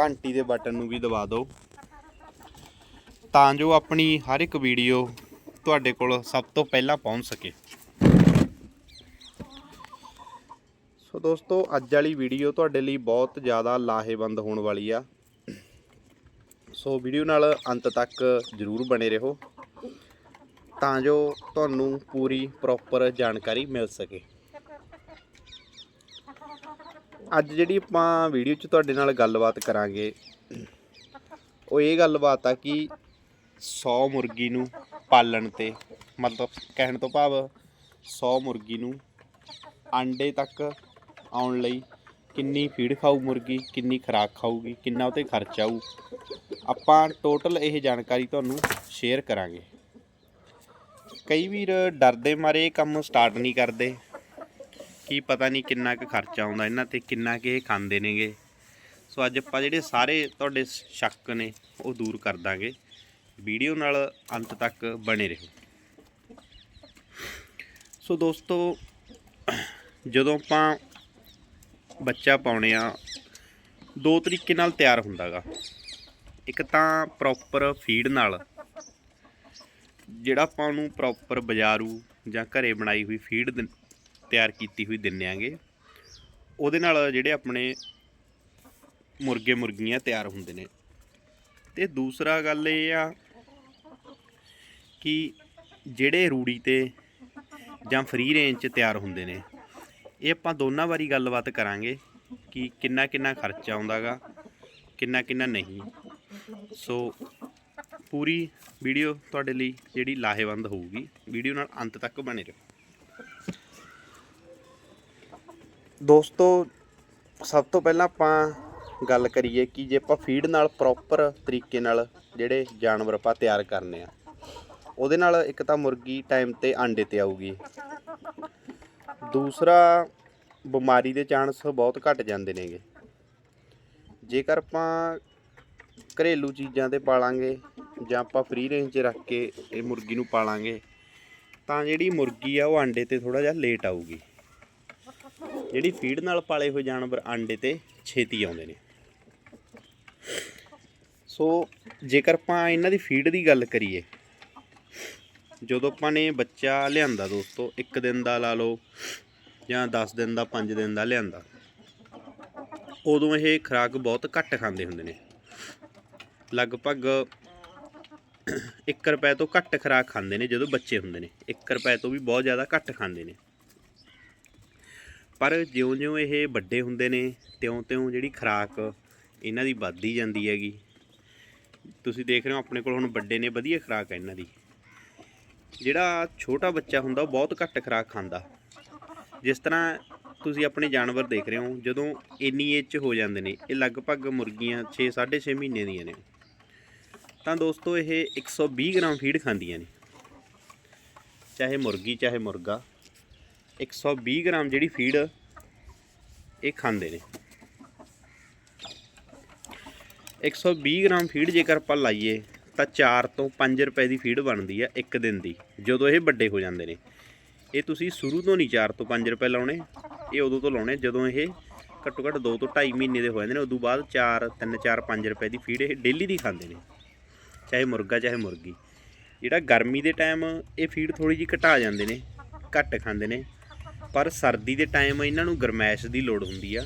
ਘੰਟੀ ਦੇ ਬਟਨ ਨੂੰ ਵੀ ਦਬਾ ਦਿਓ। ਤਾਂ ਜੋ ਆਪਣੀ ਹਰ ਇੱਕ ਵੀਡੀਓ ਤੁਹਾਡੇ ਕੋਲ ਸਭ ਤੋਂ ਪਹਿਲਾਂ ਪਹੁੰਚ ਸਕੇ। ਸੋ ਦੋਸਤੋ, ਅੱਜ ਵਾਲੀ ਵੀਡੀਓ ਤੁਹਾਡੇ ਲਈ ਬਹੁਤ ਜ਼ਿਆਦਾ ਲਾਹੇਵੰਦ ਹੋਣ ਵਾਲੀ ਆ। ਸੋ ਵੀਡੀਓ ਨਾਲ ਅੰਤ ਤੱਕ ਜ਼ਰੂਰ ਬਣੇ ਰਹੋ। ਤਾਂ ਜੋ ਤੁਹਾਨੂੰ ਪੂਰੀ ਪ੍ਰੋਪਰ ਜਾਣਕਾਰੀ ਮਿਲ ਸਕੇ। ਅੱਜ ਜਿਹੜੀ ਆਪਾਂ ਵੀਡੀਓ 'ਚ ਤੁਹਾਡੇ ਨਾਲ ਗੱਲਬਾਤ ਕਰਾਂਗੇ, ਉਹ ਇਹ ਗੱਲਬਾਤ ਆ ਕਿ 100 ਮੁਰਗੀ ਨੂੰ ਪਾਲਣ ਤੇ, ਮਤਲਬ ਕਹਿਣ ਤੋਂ ਭਾਵ 100 ਮੁਰਗੀ ਨੂੰ ਆਂਡੇ ਤੱਕ ਆਉਣ ਲਈ ਕਿੰਨੀ ਫੀਡ ਖਾਊ ਮੁਰਗੀ, ਕਿੰਨੀ ਖੁਰਾਕ ਖਾਊਗੀ, ਕਿੰਨਾ ਉਤੇ ਖਰਚ ਆਊ, ਆਪਾਂ ਟੋਟਲ ਇਹ ਜਾਣਕਾਰੀ ਤੁਹਾਨੂੰ ਸ਼ੇਅਰ ਕਰਾਂਗੇ। ਕਈ ਵੀਰ ਡਰਦੇ ਮਾਰੇ, ਇਹ ਕੰਮ ਸਟਾਰਟ ਨਹੀਂ ਕਰਦੇ। ਕੀ ਪਤਾ ਨਹੀਂ ਕਿੰਨਾ ਕੁ ਖਰਚਾ ਆਉਂਦਾ ਇਹਨਾਂ ਤੇ, ਕਿੰਨਾ ਕੁ ਇਹ ਖਾਂਦੇ ਨੇਗੇ। ਸੋ ਅੱਜ ਆਪਾਂ ਜਿਹੜੇ ਸਾਰੇ ਤੁਹਾਡੇ ਸ਼ੱਕ ਨੇ, ਉਹ ਦੂਰ ਕਰ ਦਾਂਗੇ। ਵੀਡੀਓ ਨਾਲ ਅੰਤ ਤੱਕ ਬਣੇ ਰਹੋ। ਸੋ ਦੋਸਤੋ, ਜਦੋਂ ਆਪਾਂ ਬੱਚਾ ਪਾਉਣੇ ਆ, ਦੋ ਤਰੀਕੇ ਨਾਲ ਤਿਆਰ ਹੁੰਦਾਗਾ ਇੱਕ ਤਾਂ ਪ੍ਰੋਪਰ ਫੀਡ ਨਾਲ, ਜਿਹੜਾ ਆਪਾਂ ਉਹਨੂੰ ਪ੍ਰੋਪਰ ਬਾਜ਼ਾਰੂ ਜਾਂ ਘਰੇ ਬਣਾਈ ਹੋਈ ਫੀਡ ਤਿਆਰ ਕੀਤੀ ਹੋਈ ਦਿੰਨੇ ਆਂਗੇ। ਉਹਦੇ ਨਾਲ ਜਿਹੜੇ ਆਪਣੇ ਮੁਰਗੇ ਮੁਰਗੀਆਂ ਤਿਆਰ ਹੁੰਦੇ ਨੇ। ਤੇ ਦੂਸਰਾ ਗੱਲ ਇਹ ਆ ਕਿ ਜਿਹੜੇ ਰੂੜੀ ਤੇ ਜਾਂ ਫ੍ਰੀ ਰੇਂਜ 'ਚ ਤਿਆਰ ਹੁੰਦੇ ਨੇ, ਇਹ ਆਪਾਂ ਦੋਨਾਂ ਵਾਰੀ ਗੱਲਬਾਤ ਕਰਾਂਗੇ ਕਿ ਕਿੰਨਾ ਕਿੰਨਾ ਖਰਚਾ ਆਉਂਦਾਗਾ ਕਿੰਨਾ ਕਿੰਨਾ ਨਹੀਂ। ਸੋ ਪੂਰੀ ਵੀਡੀਓ ਤੁਹਾਡੇ ਲਈ ਜਿਹੜੀ ਲਾਹੇਵੰਦ ਹੋਊਗੀ, ਵੀਡੀਓ ਨਾਲ ਅੰਤ ਤੱਕ ਬਣੇ ਰਹੋ। ਦੋਸਤੋ, ਸਭ ਤੋਂ ਪਹਿਲਾਂ ਆਪਾਂ ਗੱਲ ਕਰੀਏ ਕਿ ਜੇ ਆਪਾਂ ਫੀਡ ਨਾਲ ਪ੍ਰੋਪਰ ਤਰੀਕੇ ਨਾਲ ਜਿਹੜੇ ਜਾਨਵਰ ਆਪਾਂ ਤਿਆਰ ਕਰਨੇ ਆ, ਉਹਦੇ ਨਾਲ ਇੱਕ ਤਾਂ ਮੁਰਗੀ ਟਾਈਮ ਤੇ ਆਂਡੇ ਤੇ ਆਊਗੀ। ਦੂਸਰਾ, ਬਿਮਾਰੀ ਦੇ ਚਾਂਸ ਬਹੁਤ ਘਟ ਜਾਂਦੇ ਨੇਗੇ। ਜੇਕਰ ਆਪਾਂ ਘਰੇਲੂ ਚੀਜ਼ਾਂ ਤੇ ਪਾਲਾਂਗੇ ਜਾਂ ਆਪਾਂ ਫ੍ਰੀ ਰੇਂਜ 'ਚ ਰੱਖ ਕੇ ਇਹ ਮੁਰਗੀ ਨੂੰ ਪਾਲਾਂਗੇ, ਤਾਂ ਜਿਹੜੀ ਮੁਰਗੀ ਆ ਉਹ ਆਂਡੇ ਤੇ ਥੋੜਾ ਜਿਹਾ ਲੇਟ ਆਊਗੀ। ਜਿਹੜੀ ਫੀਡ ਨਾਲ ਪਾਲੇ ਹੋਏ ਜਾਨਵਰ ਆਂਡੇ ਤੇ ਛੇਤੀ ਆਉਂਦੇ ਨੇ। ਸੋ ਜੇਕਰ ਆਪਾਂ ਇਹਨਾਂ ਦੀ ਫੀਡ ਦੀ ਗੱਲ ਕਰੀਏ, ਜਦੋਂ ਆਪਾਂ ਨੇ ਬੱਚਾ ਲਿਆਂਦਾ ਦੋਸਤੋ, ਇੱਕ ਦਿਨ ਦਾ ਲਾ ਲਓ ਜਾਂ 10 ਦਿਨ ਦਾ 5 ਦਿਨ ਦਾ ਲਿਆਂਦਾ, ਉਦੋਂ ਇਹ ਖੁਰਾਕ ਬਹੁਤ ਘੱਟ ਖਾਂਦੇ ਹੁੰਦੇ ਨੇ। ਲਗਭਗ 1 ਰੁਪਏ ਤੋਂ ਘੱਟ ਖੁਰਾਕ ਖਾਂਦੇ ਨੇ ਜਦੋਂ ਬੱਚੇ ਹੁੰਦੇ ਨੇ। 1 ਰੁਪਏ ਤੋਂ ਵੀ ਬਹੁਤ ਜ਼ਿਆਦਾ ਘੱਟ ਖਾਂਦੇ ਨੇ। ਪਰ ਜਿਉਂ-ਜਿਉਂ ਇਹ ਵੱਡੇ ਹੁੰਦੇ ਨੇ, ਤਿਉਂ-ਤਿਉਂ ਜਿਹੜੀ ਖੁਰਾਕ ਇਹਨਾਂ ਦੀ ਵੱਧਦੀ ਜਾਂਦੀ ਹੈਗੀ। ਤੁਸੀਂ ਦੇਖ ਰਹੇ ਹੋ ਆਪਣੇ ਕੋਲ ਹੁਣ ਵੱਡੇ ਨੇ, ਵਧੀਆ ਖੁਰਾਕ ਹੈ ਇਹਨਾਂ ਦੀ। ਜਿਹੜਾ ਛੋਟਾ ਬੱਚਾ ਹੁੰਦਾ, ਉਹ ਬਹੁਤ ਘੱਟ ਖੁਰਾਕ ਖਾਂਦਾ। ਜਿਸ ਤਰ੍ਹਾਂ ਤੁਸੀਂ ਆਪਣੇ ਜਾਨਵਰ ਦੇਖ ਰਹੇ ਹੋ, ਜਦੋਂ ਇੰਨੀ ਏਜ 'ਚ ਹੋ ਜਾਂਦੇ ਨੇ, ਇਹ ਲਗਭਗ ਮੁਰਗੀਆਂ 6 6.5 ਮਹੀਨੇ ਦੀਆਂ ਨੇ। ਤਾਂ ਦੋਸਤੋ, ਇਹ 120 ਗ੍ਰਾਮ ਫੀਡ ਖਾਂਦੀਆਂ ਨੇ। ਚਾਹੇ ਮੁਰਗੀ, ਚਾਹੇ ਮੁਰਗਾ। 120 ਗ੍ਰਾਮ ਜਿਹੜੀ ਫੀਡ ਇਹ ਖਾਂਦੇ ਨੇ। 120 ਗ੍ਰਾਮ ਫੀਡ ਜੇਕਰ ਆਪਾਂ ਲਾਈਏ ਤਾਂ 4 ਤੋਂ 5 ਰੁਪਏ ਦੀ ਫੀਡ ਬਣਦੀ ਆ ਇੱਕ ਦਿਨ ਦੀ, ਜਦੋਂ ਇਹ ਵੱਡੇ ਹੋ ਜਾਂਦੇ ਨੇ। ਇਹ ਤੁਸੀਂ ਸ਼ੁਰੂ ਤੋਂ ਨਹੀਂ 4 ਤੋਂ 5 ਰੁਪਏ ਲਾਉਣੇ, ਇਹ ਉਦੋਂ ਤੋਂ ਲਾਉਣੇ, ਜਦੋਂ ਇਹ ਘੱਟੋ ਘੱਟ 2 ਤੋਂ 2.5 ਮਹੀਨੇ ਦੇ ਹੋ ਜਾਂਦੇ ਨੇ, ਉਦੋਂ ਬਾਅਦ 4 3 4 5 ਰੁਪਏ ਦੀ ਫੀਡ ਇਹ ਡੇਲੀ ਦੀ ਖਾਂਦੇ ਨੇ, ਚਾਹੇ ਮੁਰਗਾ, ਚਾਹੇ ਮੁਰਗੀ। ਜਿਹੜਾ ਗਰਮੀ ਦੇ ਟਾਈਮ ਇਹ ਫੀਡ ਥੋੜੀ ਜਿਹੀ ਘਟਾ ਜਾਂਦੇ ਨੇ, ਘੱਟ ਖਾਂਦੇ ਨੇ। ਪਰ ਸਰਦੀ ਦੇ ਟਾਈਮ ਇਹਨਾਂ ਨੂੰ ਗਰਮੈਸ਼ ਦੀ ਲੋੜ ਹੁੰਦੀ ਆ।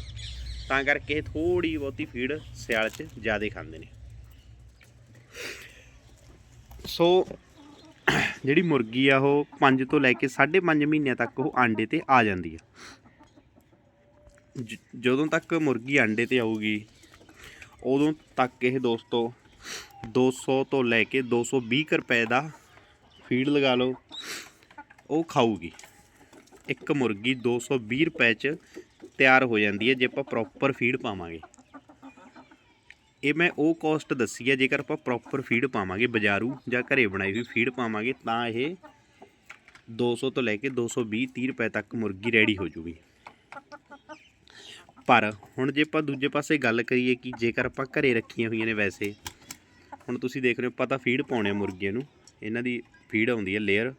ਤਾਂ ਕਰਕੇ ਇਹ ਥੋੜੀ ਬਹੁਤੀ ਫੀਡ ਸਿਆਲ 'ਚ ਜ਼ਿਆਦਾ ਖਾਂਦੇ ਨੇ। ਸੋ ਜਿਹੜੀ ਮੁਰਗੀ ਆ, ਉਹ 5 ਤੋਂ ਲੈ ਕੇ 5.5 ਮਹੀਨਿਆਂ ਤੱਕ ਉਹ ਆਂਡੇ ਤੇ ਆ ਜਾਂਦੀ ਆ। ਜਦੋਂ ਤੱਕ ਮੁਰਗੀ ਆਂਡੇ ਤੇ ਆਊਗੀ, ਉਦੋਂ ਤੱਕ ਇਹ ਦੋਸਤੋ 200 ਤੋਂ ਲੈ ਕੇ 220 ਕੁ ਰੁਪਏ ਦਾ ਫੀਡ ਲਗਾ ਲਓ, ਉਹ ਖਾਊਗੀ। ਇੱਕ ਮੁਰਗੀ 220 ਰੁਪਏ ਚ ਤਿਆਰ ਹੋ ਜਾਂਦੀ ਹੈ, ਜੇ ਆਪਾਂ ਪ੍ਰੋਪਰ ਫੀਡ ਪਾਵਾਂਗੇ। ਇਹ ਮੈਂ ਉਹ ਕੋਸਟ ਦੱਸੀ ਹੈ, ਜੇਕਰ ਆਪਾਂ ਪ੍ਰੋਪਰ ਫੀਡ ਪਾਵਾਂਗੇ, ਬਾਜ਼ਾਰੂ ਜਾਂ ਘਰੇ ਬਣਾਈ ਹੋਈ ਫੀਡ ਪਾਵਾਂਗੇ, ਤਾਂ ਇਹ 200 ਤੋਂ ਲੈ ਕੇ 220 30 ਰੁਪਏ ਤੱਕ ਮੁਰਗੀ ਰੈਡੀ ਹੋ ਜੂਗੀ। ਪਰ ਹੁਣ ਜੇ ਆਪਾਂ ਦੂਜੇ ਪਾਸੇ ਗੱਲ ਕਰੀਏ ਕਿ ਜੇਕਰ ਆਪਾਂ ਘਰੇ ਰੱਖੀਆਂ ਹੋਈਆਂ ਨੇ ਵੈਸੇ, ਹੁਣ ਤੁਸੀਂ ਦੇਖ ਰਹੇ ਹੋ ਆਪਾਂ ਤਾਂ ਫੀਡ ਪਾਉਣੇ ਆ ਮੁਰਗੀਆਂ ਨੂੰ, ਇਹਨਾਂ ਦੀ ਫੀਡ ਆਉਂਦੀ ਹੈ ਲੇਅਰ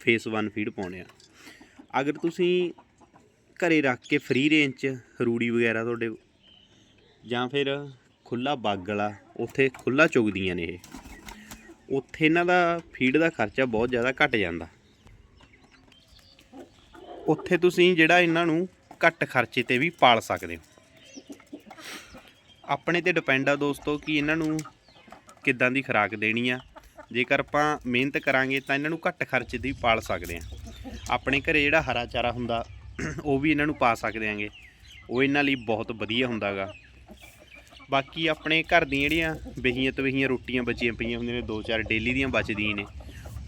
ਫੇਸ 1 ਫੀਡ ਪਾਉਣੇ ਆ। ਅਗਰ ਤੁਸੀਂ ਘਰੇ ਰੱਖ ਕੇ ਫ੍ਰੀ ਰੇਂਜ 'ਚ ਰੂੜੀ ਵਗੈਰਾ ਤੁਹਾਡੇ ਜਾਂ ਫਿਰ ਖੁੱਲਾ ਬਾਗ ਵਾਲਾ, ਉੱਥੇ ਖੁੱਲਾ ਚੁਗਦੀਆਂ ਨੇ ਇਹ, ਉੱਥੇ ਇਹਨਾਂ ਦਾ ਫੀਡ ਦਾ ਖਰਚਾ ਬਹੁਤ ਜ਼ਿਆਦਾ ਘਟ ਜਾਂਦਾ। ਉੱਥੇ ਤੁਸੀਂ ਜਿਹੜਾ ਇਹਨਾਂ ਨੂੰ ਘੱਟ ਖਰਚੇ ਤੇ ਵੀ ਪਾਲ ਸਕਦੇ ਹੋ। ਆਪਣੇ ਤੇ ਡਿਪੈਂਡ ਆ ਦੋਸਤੋ ਕਿ ਇਹਨਾਂ ਨੂੰ ਕਿੱਦਾਂ ਦੀ ਖੁਰਾਕ ਦੇਣੀ ਆ। ਜੇਕਰ ਆਪਾਂ ਮਿਹਨਤ ਕਰਾਂਗੇ ਤਾਂ ਇਹਨਾਂ ਨੂੰ ਘੱਟ ਖਰਚੇ ਤੇ ਵੀ ਪਾਲ ਸਕਦੇ ਆ। ਆਪਣੇ ਘਰੇ ਜਿਹੜਾ ਹਰਾ ਚਾਰਾ ਹੁੰਦਾ, ਉਹ ਵੀ ਇਹਨਾਂ ਨੂੰ ਪਾ ਸਕਦੇ ਆਂਗੇ। ਉਹ ਇਹਨਾਂ ਲਈ ਬਹੁਤ ਵਧੀਆ ਹੁੰਦਾਗਾ। ਬਾਕੀ ਆਪਣੇ ਘਰ ਦੀਆਂ ਜਿਹੜੀਆਂ ਬਹੀਆਂ ਤਵਹੀਆਂ ਰੋਟੀਆਂ ਬਚੀਆਂ ਪਈਆਂ ਹੁੰਦੀਆਂ ਨੇ, ਦੋ ਚਾਰ ਡੇਲੀ ਦੀਆਂ ਬਚਦੀਆਂ ਨੇ,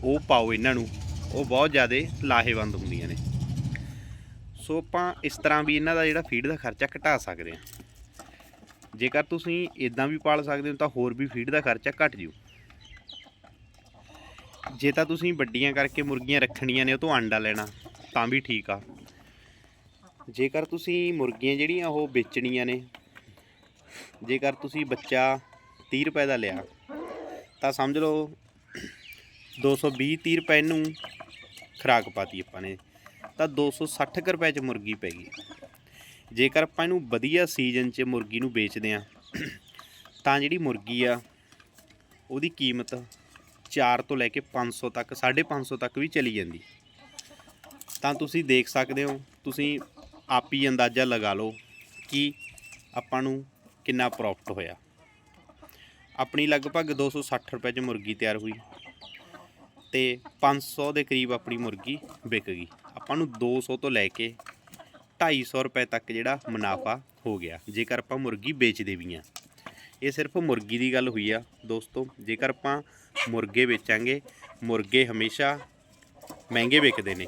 ਉਹ ਪਾਓ ਇਹਨਾਂ ਨੂੰ। ਉਹ ਬਹੁਤ ਜ਼ਿਆਦਾ ਲਾਹੇਵੰਦ ਹੁੰਦੀਆਂ ਨੇ। ਸੋ ਆਪਾਂ ਇਸ ਤਰ੍ਹਾਂ ਵੀ ਇਹਨਾਂ ਦਾ ਜਿਹੜਾ ਫੀਡ ਦਾ ਖਰਚਾ ਘਟਾ ਸਕਦੇ ਹਾਂ ਜੇਕਰ ਤੁਸੀਂ ਇਦਾਂ ਵੀ ਪਾਲ ਸਕਦੇ ਹੋ, ਤਾਂ ਹੋਰ ਵੀ ਫੀਡ ਦਾ ਖਰਚਾ ਘਟ ਜੂ ਜੇ ਤਾਂ ਤੁਸੀਂ ਵੱਡੀਆਂ ਕਰਕੇ ਮੁਰਗੀਆਂ ਰੱਖਣੀਆਂ ਨੇ, ਉਹ ਤੋਂ ਆਂਡਾ ਲੈਣਾ, ਤਾਂ ਵੀ ਠੀਕ ਆ। ਜੇਕਰ ਤੁਸੀਂ ਮੁਰਗੀਆਂ ਜਿਹੜੀਆਂ ਉਹ ਵੇਚਣੀਆਂ ਨੇ, ਜੇਕਰ ਤੁਸੀਂ ਬੱਚਾ 30 ਰੁਪਏ ਦਾ ਲਿਆ, ਤਾਂ ਸਮਝ ਲਓ 220 30 ਰੁਪਏ ਨੂੰ ਖਰਾਕ ਪਾਤੀ ਆਪਾਂ ਨੇ, ਤਾਂ 260 ਕੁ ਰੁਪਏ ਚ ਮੁਰਗੀ ਪੈ ਗਈ। ਜੇਕਰ ਆਪਾਂ ਇਹਨੂੰ ਵਧੀਆ ਸੀਜ਼ਨ 'ਚ ਮੁਰਗੀ ਨੂੰ ਵੇਚਦੇ ਆ ਤਾਂ ਜਿਹੜੀ ਮੁਰਗੀ ਆ, ਉਹਦੀ ਕੀਮਤ 4 ਤੋਂ ਲੈ ਕੇ 500 ਤੱਕ 550 ਤੱਕ ਵੀ ਚਲੀ ਜਾਂਦੀ। ਤਾਂ ਤੁਸੀਂ ਦੇਖ ਸਕਦੇ ਹੋ, ਤੁਸੀਂ ਆਪ ਹੀ ਅੰਦਾਜ਼ਾ ਲਗਾ ਲਓ ਕਿ ਆਪਾਂ ਨੂੰ ਕਿੰਨਾ ਪ੍ਰੋਫਿਟ ਹੋਇਆ। ਆਪਣੀ ਲਗਭਗ 260 ਰੁਪਏ 'ਚ ਮੁਰਗੀ ਤਿਆਰ ਹੋਈ ਤੇ 500 ਦੇ ਕਰੀਬ ਆਪਣੀ ਮੁਰਗੀ ਵਿਕ ਗਈ। ਆਪਾਂ ਨੂੰ 200 ਤੋਂ ਲੈ ਕੇ 250 ਰੁਪਏ ਤੱਕ ਜਿਹੜਾ ਮੁਨਾਫਾ ਹੋ ਗਿਆ, ਜੇਕਰ ਆਪਾਂ ਮੁਰਗੀ ਵੇਚਦੇ ਵੀ ਆ ਇਹ ਸਿਰਫ ਮੁਰਗੀ ਦੀ ਗੱਲ ਹੋਈ ਆ, ਦੋਸਤੋ। ਜੇਕਰ ਆਪਾਂ ਮੁਰਗੇ ਵੇਚਾਂਗੇ, ਮੁਰਗੇ ਹਮੇਸ਼ਾ ਮਹਿੰਗੇ ਵਿਕਦੇ ਨੇ।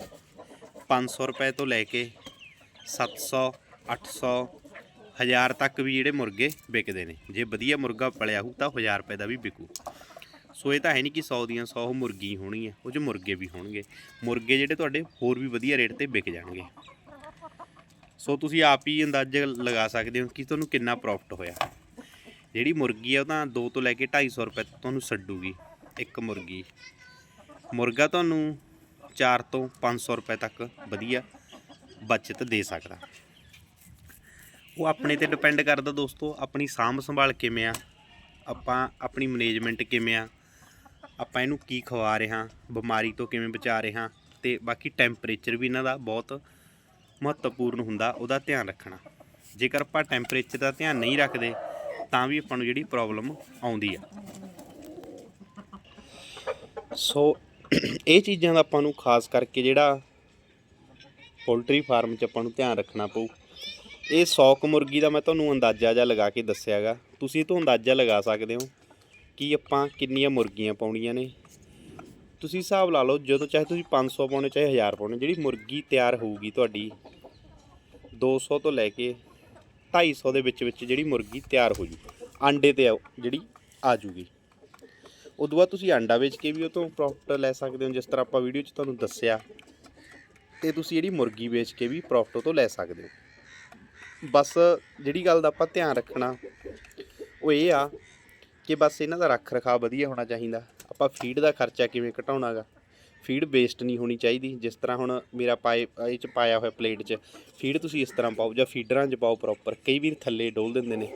500 ਰੁਪਏ ਤੋਂ ਲੈ ਕੇ 700 800 1000 ਤੱਕ ਵੀ ਜਿਹੜੇ ਮੁਰਗੇ ਵਿਕਦੇ ਨੇ। ਜੇ ਵਧੀਆ ਮੁਰਗਾ ਪਲਿਆ ਹੋਊ ਤਾਂ 1000 ਰੁਪਏ ਦਾ ਵੀ ਵਿਕੂ। ਸੋ ਇਹ ਤਾਂ ਹੈ ਨਹੀਂ ਕਿ 100 ਦੀਆਂ 100 ਮੁਰਗੀ ਹੋਣੀ ਹੈ ਉਹ 'ਚ ਮੁਰਗੇ ਵੀ ਹੋਣਗੇ। ਮੁਰਗੇ ਜਿਹੜੇ ਤੁਹਾਡੇ ਹੋਰ ਵੀ ਵਧੀਆ ਰੇਟ ਤੇ ਵਿਕ ਜਾਣਗੇ। ਸੋ ਤੁਸੀਂ ਆਪ ਹੀ ਅੰਦਾਜ਼ਾ ਲਗਾ ਸਕਦੇ ਹੋ ਕਿ ਤੁਹਾਨੂੰ ਕਿੰਨਾ ਪ੍ਰੋਫਿਟ ਹੋਇਆ। ਜਿਹੜੀ ਮੁਰਗੀ ਆ, ਉਹ ਤਾਂ 2 ਤੋਂ ਲੈ ਕੇ 250 ਰੁਪਏ ਤੱਕ ਤੁਹਾਨੂੰ ਛੱਡੂਗੀ, ਇੱਕ ਮੁਰਗੀ। ਮੁਰਗਾ ਤੁਹਾਨੂੰ 4 ਤੋਂ 500 ਰੁਪਏ ਤੱਕ ਵਧੀਆ ਬਚਤ ਦੇ ਸਕਦਾ। ਉਹ ਆਪਣੇ ਤੇ ਡਿਪੈਂਡ ਕਰਦਾ ਦੋਸਤੋ, ਆਪਣੀ ਸਾਂਭ ਸੰਭਾਲ ਕਿਵੇਂ ਆ, ਆਪਾਂ ਆਪਣੀ ਮੈਨੇਜਮੈਂਟ ਕਿਵੇਂ ਆ, ਆਪਾਂ ਇਹਨੂੰ ਕੀ ਖਵਾ ਰਹੇ ਹਾਂ ਬਿਮਾਰੀ ਤੋਂ ਕਿਵੇਂ ਬਚਾ ਰਹੇ ਹਾਂ ਤੇ ਬਾਕੀ ਟੈਂਪਰੇਚਰ ਵੀ ਇਹਨਾਂ ਦਾ ਬਹੁਤ ਮਹੱਤਵਪੂਰਨ ਹੁੰਦਾ, ਉਹਦਾ ਧਿਆਨ ਰੱਖਣਾ। ਜੇਕਰ ਆਪਾਂ ਟੈਂਪਰੇਚਰ ਦਾ ਧਿਆਨ ਨਹੀਂ ਰੱਖਦੇ ਤਾਂ ਵੀ ਆਪਾਂ ਨੂੰ ਜਿਹੜੀ ਪ੍ਰੋਬਲਮ ਆਉਂਦੀ ਆ। ਸੋ ਇਹ ਚੀਜ਼ਾਂ ਦਾ ਆਪਾਂ ਨੂੰ ਖਾਸ ਕਰਕੇ ਜਿਹੜਾ ਪੋਲਟਰੀ ਫਾਰਮ 'ਚ ਆਪਾਂ ਨੂੰ ਧਿਆਨ ਰੱਖਣਾ ਪਊ। ਇਹ 100 ਕੁ ਮੁਰਗੀ ਦਾ ਮੈਂ ਤੁਹਾਨੂੰ ਅੰਦਾਜ਼ਾ ਜਿਹਾ ਲਗਾ ਕੇ ਦੱਸਿਆਗਾ। ਤੁਸੀਂ ਤੋਂ ਅੰਦਾਜ਼ਾ ਲਗਾ ਸਕਦੇ ਹੋ ਕਿ ਆਪਾਂ ਕਿੰਨੀਆਂ ਮੁਰਗੀਆਂ ਪਾਉਣੀਆਂ ਨੇ। ਤੁਸੀਂ ਹਿਸਾਬ ਲਾ ਲਓ, ਜਦੋਂ ਚਾਹੇ ਤੁਸੀਂ 500 ਪਾਉਣੇ, ਚਾਹੇ 1000 ਪਾਉਣੇ, ਜਿਹੜੀ ਮੁਰਗੀ ਤਿਆਰ ਹੋਊਗੀ ਤੁਹਾਡੀ 200 ਤੋਂ ਲੈ ਕੇ 250 ਦੇ ਵਿੱਚ ਵਿੱਚ ਜਿਹੜੀ ਮੁਰਗੀ ਤਿਆਰ ਹੋ ਜੂ ਆਂਡੇ ਤੇ ਆਓ ਜਿਹੜੀ ਆ ਜੂਗੀ। ਉਦੋਂ ਬਾਅਦ ਤੁਸੀਂ ਆਂਡਾ ਵੇਚ ਕੇ ਵੀ ਉਹ ਤੋਂ ਪ੍ਰੋਫਿਟ ਲੈ ਸਕਦੇ ਹੋ, ਜਿਸ ਤਰ੍ਹਾਂ ਆਪਾਂ ਵੀਡੀਓ 'ਚ ਤੁਹਾਨੂੰ ਦੱਸਿਆ। ਤੇ ਤੁਸੀਂ ਜਿਹੜੀ ਮੁਰਗੀ ਵੇਚ ਕੇ ਵੀ ਪ੍ਰੋਫਿਟ ਉਹ ਤੋਂ ਲੈ ਸਕਦੇ ਹੋ। ਬਸ ਜਿਹੜੀ ਗੱਲ ਦਾ ਆਪਾਂ ਧਿਆਨ ਰੱਖਣਾ, ਉਹ ਇਹ ਆ ਕਿ ਬਸ ਇਹਨਾਂ ਦਾ ਰੱਖ ਰਖਾਅ ਵਧੀਆ ਹੋਣਾ ਚਾਹੀਦਾ। ਆਪਾਂ ਫੀਡ ਦਾ ਖਰਚਾ ਕਿਵੇਂ ਘਟਾਉਣਾਗਾ? ਫੀਡ ਵੇਸਟ ਨਹੀਂ ਹੋਣੀ ਚਾਹੀਦੀ। ਜਿਸ ਤਰ੍ਹਾਂ ਹੁਣ ਮੇਰਾ ਪਾਏ, ਇਹ ਚ ਪਾਇਆ ਹੋਇਆ ਪਲੇਟ 'ਚ, ਫੀਡ ਤੁਸੀਂ ਇਸ ਤਰ੍ਹਾਂ ਪਾਓ ਜਾਂ ਫੀਡਰਾਂ 'ਚ ਪਾਓ ਪ੍ਰੋਪਰ ਕਈ ਵੀ ਥੱਲੇ ਡੋਲ ਦਿੰਦੇ ਨੇ,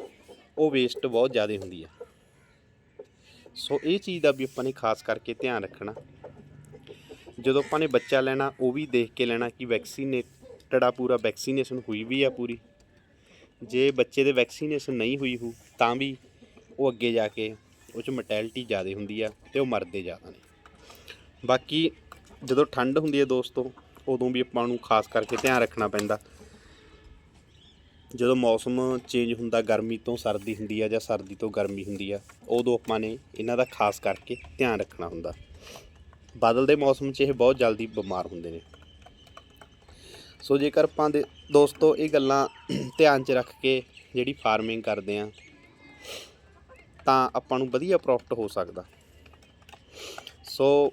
ਉਹ ਵੇਸਟ ਬਹੁਤ ਜ਼ਿਆਦਾ ਹੁੰਦੀ ਆ। ਸੋ ਇਹ ਚੀਜ਼ ਦਾ ਵੀ ਆਪਾਂ ਨੇ ਖਾਸ ਕਰਕੇ ਧਿਆਨ ਰੱਖਣਾ। ਜਦੋਂ ਆਪਾਂ ਨੇ ਬੱਚਾ ਲੈਣਾ, ਉਹ ਵੀ ਦੇਖ ਕੇ ਲੈਣਾ ਕਿ ਵੈਕਸੀਨੇਟਡ ਆ ਪੂਰਾ ਵੈਕਸੀਨੇਸ਼ਨ ਹੋਈ ਵੀ ਆ ਪੂਰੀ। ਜੇ ਬੱਚੇ ਦੇ ਵੈਕਸੀਨੇਸ਼ਨ ਨਹੀਂ ਹੋਈ ਹੋ ਤਾਂ ਵੀ ਉਹ ਅੱਗੇ ਜਾ ਕੇ, ਉਹ ਚ ਮੋਰਟੈਲਿਟੀ ਜ਼ਿਆਦਾ ਹੁੰਦੀ ਆ ਤੇ ਉਹ ਮਰਦੇ ਜ਼ਿਆਦਾ ਨੇ। ਬਾਕੀ ਜਦੋਂ ਠੰਡ ਹੁੰਦੀ ਹੈ ਦੋਸਤੋ, ਉਦੋਂ ਵੀ ਆਪਾਂ ਨੂੰ ਖਾਸ ਕਰਕੇ ਧਿਆਨ ਰੱਖਣਾ ਪੈਂਦਾ। ਜਦੋਂ ਮੌਸਮ ਚੇਂਜ ਹੁੰਦਾ, ਗਰਮੀ ਤੋਂ ਸਰਦੀ ਹੁੰਦੀ ਆ ਜਾਂ ਸਰਦੀ ਤੋਂ ਗਰਮੀ ਹੁੰਦੀ ਆ, ਉਦੋਂ ਆਪਾਂ ਨੇ ਇਹਨਾਂ ਦਾ ਖਾਸ ਕਰਕੇ ਧਿਆਨ ਰੱਖਣਾ ਹੁੰਦਾ। ਬਾਦਲ ਦੇ ਮੌਸਮ 'ਚ ਇਹ ਬਹੁਤ ਜਲਦੀ ਬਿਮਾਰ ਹੁੰਦੇ ਨੇ। ਸੋ ਜੇਕਰ ਆਪਾਂ ਦੇ ਦੋਸਤੋ, ਇਹ ਗੱਲਾਂ ਧਿਆਨ 'ਚ ਰੱਖ ਕੇ ਜਿਹੜੀ ਫਾਰਮਿੰਗ ਕਰਦੇ ਆ, ਤਾਂ ਆਪਾਂ ਨੂੰ ਵਧੀਆ ਪ੍ਰੋਫਿਟ ਹੋ ਸਕਦਾ। ਸੋ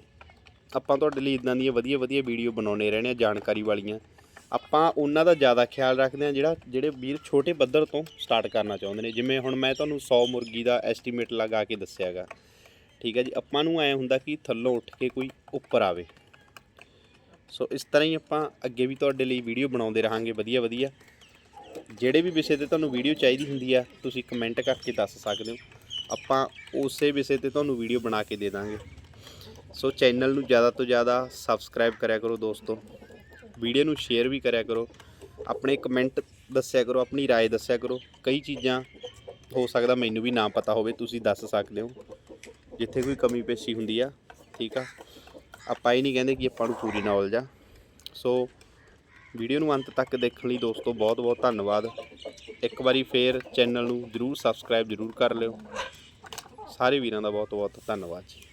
ਆਪਾਂ ਤੁਹਾਡੇ ਲਈ ਇਦਾਂ ਦੀਆਂ ਵਧੀਆ ਵਧੀਆ ਵੀਡੀਓ ਬਣਾਉਣੇ ਰਹਿਣੇ ਆ ਜਾਣਕਾਰੀ ਵਾਲੀਆਂ। ਆਪਾਂ ਉਹਨਾਂ ਦਾ ਜ਼ਿਆਦਾ ਖਿਆਲ ਰੱਖਦੇ ਆ ਜਿਹੜਾ, ਜਿਹੜੇ ਵੀਰ ਛੋਟੇ ਪੱਧਰ ਤੋਂ ਸਟਾਰਟ ਕਰਨਾ ਚਾਹੁੰਦੇ ਨੇ। ਜਿਵੇਂ ਹੁਣ ਮੈਂ ਤੁਹਾਨੂੰ 100 ਮੁਰਗੀ ਦਾ ਐਸਟੀਮੇਟ ਲਗਾ ਕੇ ਦੱਸਿਆਗਾ। ਠੀਕ ਹੈ ਜੀ, ਆਪਾਂ ਨੂੰ ਐ ਹੁੰਦਾ ਕਿ ਥੱਲੋਂ ਉੱਠ ਕੇ ਕੋਈ ਉੱਪਰ ਆਵੇ। ਸੋ ਇਸ ਤਰ੍ਹਾਂ ਹੀ ਆਪਾਂ ਅੱਗੇ ਵੀ ਤੁਹਾਡੇ ਲਈ ਵੀਡੀਓ ਬਣਾਉਂਦੇ ਰਹਾਂਗੇ, ਵਧੀਆ ਵਧੀਆ। ਜਿਹੜੇ ਵੀ ਵਿਸ਼ੇ ਤੇ ਤੁਹਾਨੂੰ ਵੀਡੀਓ ਚਾਹੀਦੀ ਹੁੰਦੀ ਆ, ਤੁਸੀਂ ਕਮੈਂਟ ਕਰਕੇ ਦੱਸ ਸਕਦੇ ਹੋ। ਆਪਾਂ ਉਸੇ ਵਿਸ਼ੇ ਤੇ ਤੁਹਾਨੂੰ ਵੀਡੀਓ ਬਣਾ ਕੇ ਦੇ ਦਾਂਗੇ। ਸੋ ਚੈਨਲ ਨੂੰ ਜ਼ਿਆਦਾ ਤੋਂ ਜ਼ਿਆਦਾ ਸਬਸਕ੍ਰਾਈਬ ਕਰਿਆ ਕਰੋ ਦੋਸਤੋ ਵੀਡੀਓ ਨੂੰ ਸ਼ੇਅਰ ਵੀ ਕਰਿਆ ਕਰੋ ਆਪਣੇ ਕਮੈਂਟ ਦੱਸਿਆ ਕਰੋ ਆਪਣੀ رائے ਦੱਸਿਆ ਕਰੋ ਕਈ ਚੀਜ਼ਾਂ ਹੋ ਸਕਦਾ ਮੈਨੂੰ ਵੀ ਨਾ ਪਤਾ ਹੋਵੇ ਤੁਸੀਂ ਦੱਸ ਸਕਦੇ ਹੋ ਜਿੱਥੇ ਕੋਈ ਕਮੀ ਪੇਸ਼ੀ ਹੁੰਦੀ ਆ ਠੀਕ ਆ ਆਪਾਂ ਇਹ ਨਹੀਂ ਕਹਿੰਦੇ ਕਿ ਆਪਾਂ ਨੂੰ ਪੂਰੀ ਨੌਲੇਜ ਆ ਸੋ ਵੀਡੀਓ ਨੂੰ ਅੰਤ ਤੱਕ ਦੇਖਣ ਲਈ ਦੋਸਤੋ ਬਹੁਤ ਬਹੁਤ ਧੰਨਵਾਦ ਇੱਕ ਵਾਰੀ ਫੇਰ ਚੈਨਲ ਨੂੰ ਜਰੂਰ ਸਬਸਕ੍ਰਾਈਬ ਜਰੂਰ ਕਰ ਲਿਓ ਸਾਰੇ ਵੀਰਾਂ ਦਾ ਬਹੁਤ ਬਹੁਤ ਧੰਨਵਾਦ ਜੀ